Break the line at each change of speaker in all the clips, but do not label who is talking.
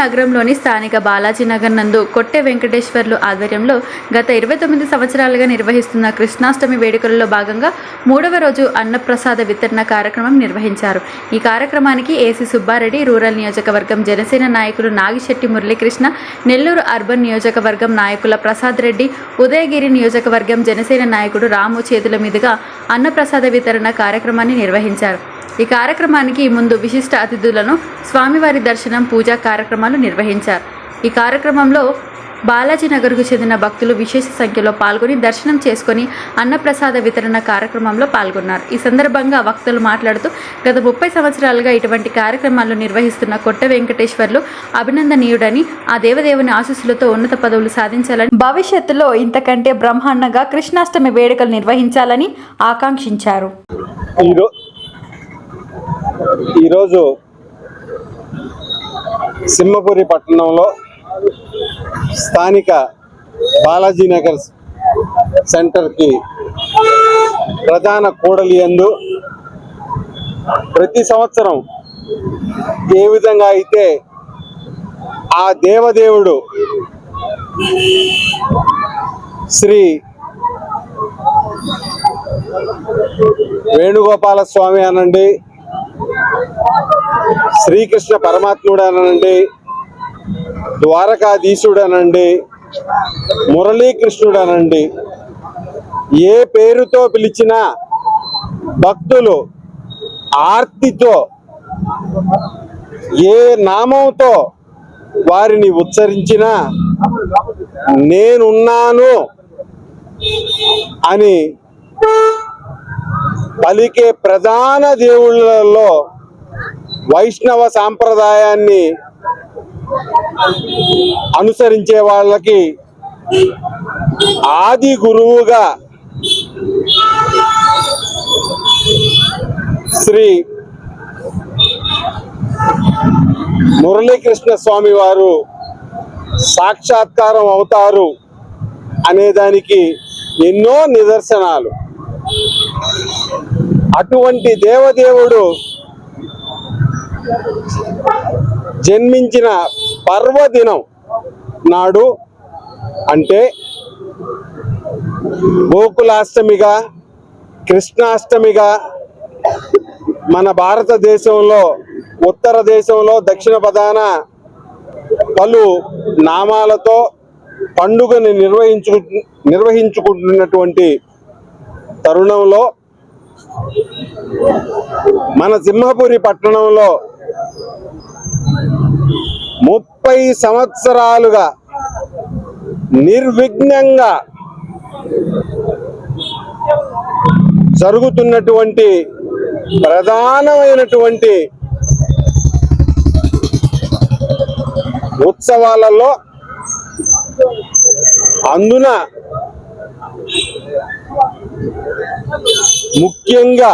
నగరంలోని స్థానిక బాలాజీ నగర్ నందు కొట్టె వెంకటేశ్వర్లు ఆధ్వర్యంలో గత ఇరవై తొమ్మిది సంవత్సరాలుగా నిర్వహిస్తున్న కృష్ణాష్టమి వేడుకలలో భాగంగా మూడవ రోజు అన్నప్రసాద వితరణ కార్యక్రమం నిర్వహించారు. ఈ కార్యక్రమానికి ఏసీ సుబ్బారెడ్డి రూరల్ నియోజకవర్గం జనసేన నాయకులు నాగిశెట్టి మురళీకృష్ణ నెల్లూరు అర్బన్ నియోజకవర్గం నాయకుల ప్రసాద్ రెడ్డి ఉదయగిరి నియోజకవర్గం జనసేన నాయకుడు రాము చేతుల మీదుగా అన్నప్రసాద వితరణ కార్యక్రమాన్ని నిర్వహించారు. ఈ కార్యక్రమానికి ముందు విశిష్ట అతిథులను స్వామివారి దర్శనం పూజా కార్యక్రమాలు నిర్వహించారు. ఈ కార్యక్రమంలో బాలాజీనగర్కు చెందిన భక్తులు విశేష సంఖ్యలో పాల్గొని దర్శనం చేసుకొని అన్నప్రసాద వితరణ కార్యక్రమంలో పాల్గొన్నారు. ఈ సందర్భంగా వక్తలు మాట్లాడుతూ గత ముప్పై సంవత్సరాలుగా ఇటువంటి కార్యక్రమాలు నిర్వహిస్తున్న కొట్ట వెంకటేశ్వర్లు అభినందనీయుడని ఆ దేవదేవుని ఆశీస్సులతో ఉన్నత పదవులు సాధించాలని భవిష్యత్తులో ఇంతకంటే బ్రహ్మాండంగా కృష్ణాష్టమి వేడుకలు నిర్వహించాలని ఆకాంక్షించారు.
ఈరోజు సింహపురి పట్టణంలో స్థానిక బాలాజీ నగర్ సెంటర్కి ప్రధాన కూడలి యందు ప్రతి సంవత్సరం ఏ విధంగా అయితే ఆ దేవదేవుడు శ్రీ వేణుగోపాల స్వామి అనండి శ్రీకృష్ణ పరమాత్ముడు అనండి ద్వారకాధీశుడు అనండి మురళీకృష్ణుడు అనండి ఏ పేరుతో పిలిచినా భక్తులు ఆర్తితో ఏ నామంతో వారిని ఉచ్చరించినా నేనున్నాను అని పలికే ప్రధాన దేవుళ్ళలో వైష్ణవ సాంప్రదాయాన్ని అనుసరించే వాళ్ళకి ఆది గురువుగా శ్రీ మురళీకృష్ణ స్వామి వారు సాక్షాత్కారం అవుతారు అనేదానికి ఎన్నో నిదర్శనాలు. అటువంటి దేవదేవుడు జన్మించిన పర్వదినం నాడు అంటే గోకులాష్టమిగా కృష్ణాష్టమిగా మన భారతదేశంలో ఉత్తర దేశంలో దక్షిణ ప్రధాన పలు నామాలతో పండుగని నిర్వహించు నిర్వహించుకుంటున్నటువంటి తరుణంలో మన సింహపురి పట్టణంలో ముప్పై సంవత్సరాలుగా నిర్విఘ్నంగా జరుగుతున్నటువంటి ప్రధానమైనటువంటి ఉత్సవాలలో అందున ముఖ్యంగా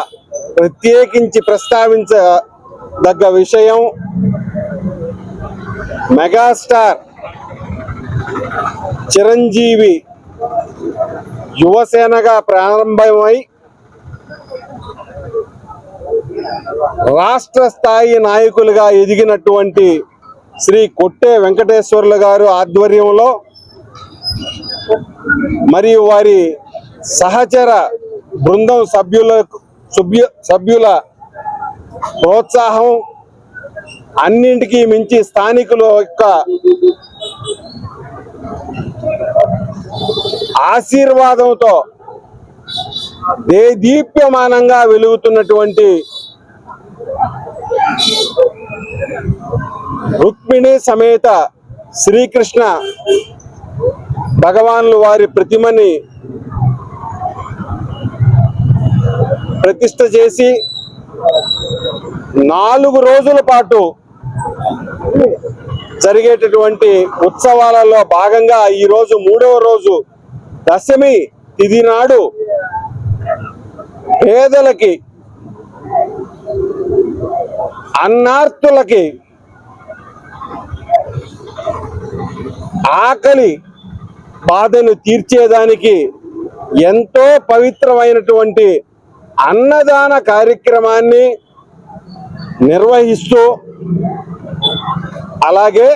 ప్రత్యేకించి ప్రస్తావించదగ్గ విషయం మెగాస్టార్ చిరంజీవి యువసేనగా ప్రారంభమై రాష్ట్ర స్థాయి నాయకులుగా ఎదిగినటువంటి శ్రీ కొట్టే వెంకటేశ్వర్లు గారు ఆధ్వర్యంలో మరియు వారి సహచర బృందం సభ్యుల సభ్యు సభ్యుల ప్రోత్సాహం అన్నింటికీ మించి స్థానికుల యొక్క ఆశీర్వాదంతో దేదీప్యమానంగా వెలుగుతున్నటువంటి రుక్మిణి సమేత శ్రీకృష్ణ భగవాన్లు వారి ప్రతిమని ప్రతిష్ట చేసి నాలుగు రోజుల పాటు జరిగేటటువంటి ఉత్సవాలలో భాగంగా ఈ రోజు మూడవ రోజు దశమి తిది నాడు పేదలకి అన్నార్తులకి ఆకలి బాధను తీర్చేదానికి ఎంతో పవిత్రమైనటువంటి అన్నదాన కార్యక్రమాన్ని నిర్వహిస్తూ అలాగే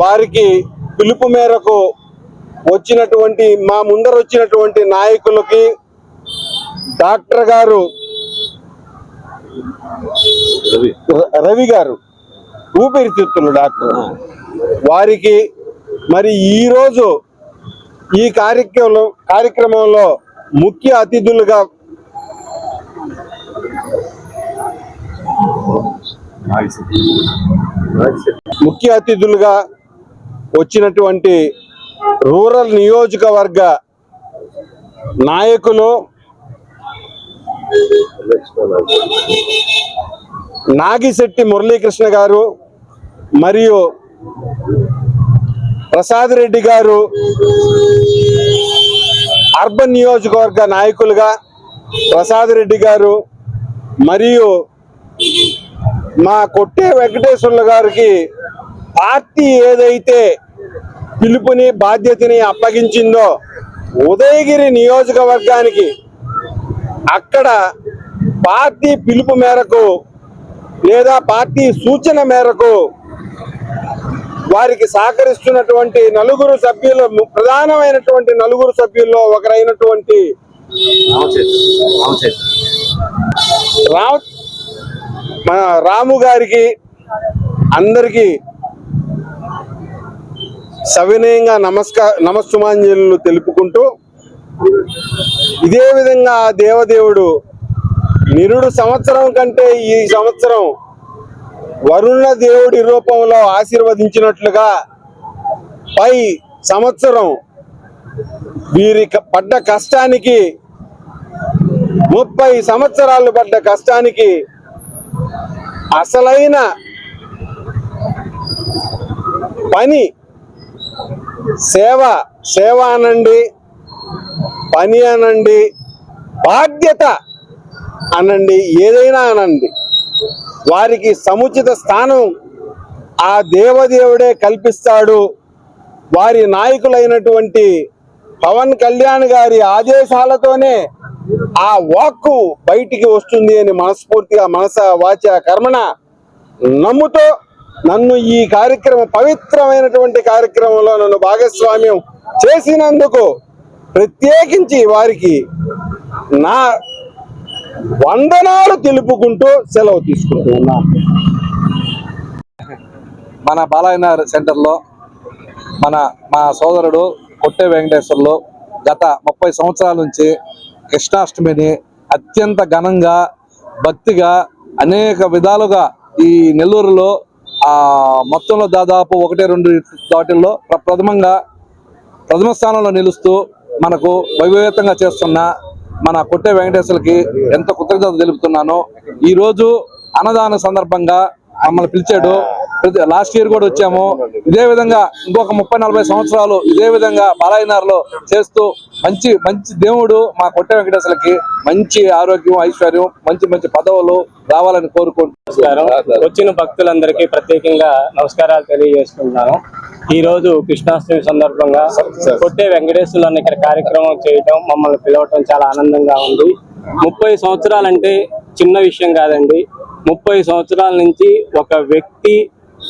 వారికి పిలుపు మేరకు వచ్చినటువంటి మా ముందర వచ్చినటువంటి నాయకులకి డాక్టర్ గారు రవి. గారు ఊపిరితిత్తులు డాక్టర్. వారికి మరి ఈరోజు ఈ కార్యక్రమంలో కార్యక్రమంలో ముఖ్య అతిథులుగా ముఖ్య అతిథులుగా వచ్చినటువంటి రూరల్ నియోజకవర్గ నాయకులు నాగిశెట్టి మురళీకృష్ణ గారు మరియు ప్రసాద్ రెడ్డి గారు అర్బన్ నియోజకవర్గ నాయకులుగా ప్రసాద్ రెడ్డి గారు మరియు మా కొట్టే వెంకటేశ్వర్ల గారికి పార్టీ ఏదైతే పిలుపుని బాధ్యతని అప్పగించిందో ఉదయగిరి నియోజకవర్గానికి అక్కడ పార్టీ పిలుపు మేరకు లేదా పార్టీ సూచన మేరకు వారికి సహకరిస్తున్నటువంటి నలుగురు సభ్యులు ప్రధానమైనటువంటి నలుగురు సభ్యుల్లో ఒకరైనటువంటి రామ్ మన రాము గారికి అందరికీ సవినయంగా నమస్కార నమస్సుమాంజలు తెలుపుకుంటూ ఇదే విధంగా ఆ దేవదేవుడు నిరుడు సంవత్సరం కంటే ఈ సంవత్సరం వరుణ దేవుడి రూపంలో ఆశీర్వదించినట్లుగా పై సంవత్సరం వీరి క- పడ్డ కష్టానికి ముప్పై సంవత్సరాలు పడ్డ కష్టానికి అసలైన పని సేవ సేవ అనండి పని అనండి బాధ్యత అనండి ఏదైనా అనండి వారికి సముచిత స్థానం ఆ దేవదేవుడే కల్పిస్తాడు. వారి నాయకులైనటువంటి పవన్ కళ్యాణ్ గారి ఆదేశాలతోనే ఆ వాక్కు బయటికి వస్తుంది అని మనస్ఫూర్తిగా మనస వాచ కర్మణ నమ్ముతో నన్ను ఈ కార్యక్రమం పవిత్రమైనటువంటి కార్యక్రమంలో నన్ను భాగస్వామ్యం చేసినందుకు ప్రత్యేకించి వారికి నా వందనాలు తెలుపుకుంటూ సెలవు తీసుకుంటున్నాను
మన బాలాయనగర్ సెంటర్లో మన మా సోదరుడు కొట్టే వెంకటేశ్వర్లు గత ముప్పై సంవత్సరాల నుంచి కృష్ణాష్టమిని అత్యంత ఘనంగా భక్తిగా అనేక విధాలుగా ఈ నెల్లూరులో ఆ మొత్తంలో దాదాపు ఒకటి రెండు వాటిల్లో ప్రథమంగా ప్రథమ స్థానంలో నిలుస్తూ మనకు వైభవేతంగా చేస్తున్న మన కొట్టే వెంకటేశ్వర్లకి ఎంత కృతజ్ఞత తెలుపుతున్నాను. ఈ రోజు అన్నదాన సందర్భంగా మమ్మల్ని పిలిచాడు లాస్ట్ ఇయర్ కూడా వచ్చాము. ఇదే విధంగా ఇంకొక ముప్పై నలభై సంవత్సరాలు ఇదే విధంగా బాలాయనార్లో చేస్తూ మంచి మంచి దేవుడు మా కొట్టే వెంకటేశ్వర్లకి మంచి ఆరోగ్యం ఐశ్వర్యం మంచి మంచి పదవులు రావాలని కోరుకుంటున్నాను
వచ్చిన భక్తులందరికీ ప్రత్యేకంగా నమస్కారాలు తెలియజేస్తున్నాను ఈ రోజు కృష్ణాష్టమి సందర్భంగా కొట్టే వెంకటేశ్వరులను ఇక్కడ కార్యక్రమం చేయటం మమ్మల్ని పిలవటం చాలా ఆనందంగా ఉంది. ముప్పై సంవత్సరాలంటే చిన్న విషయం కాదండి. ముప్పై సంవత్సరాల నుంచి ఒక వ్యక్తి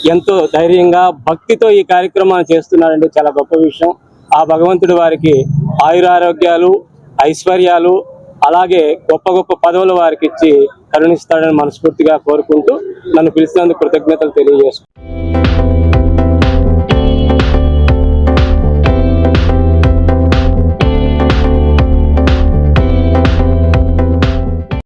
ఎంతో ధైర్యంగా భక్తితో ఈ కార్యక్రమాన్ని చేస్తున్నారంటే చాలా గొప్ప విషయం. ఆ భగవంతుడి వారికి ఆయురారోగ్యాలు ఐశ్వర్యాలు అలాగే గొప్ప గొప్ప పదవులు వారికి ఇచ్చి కరుణిస్తాడని మనస్ఫూర్తిగా కోరుకుంటూ నన్ను పిలిచినందుకు కృతజ్ఞతలు తెలియజేస్తున్నాను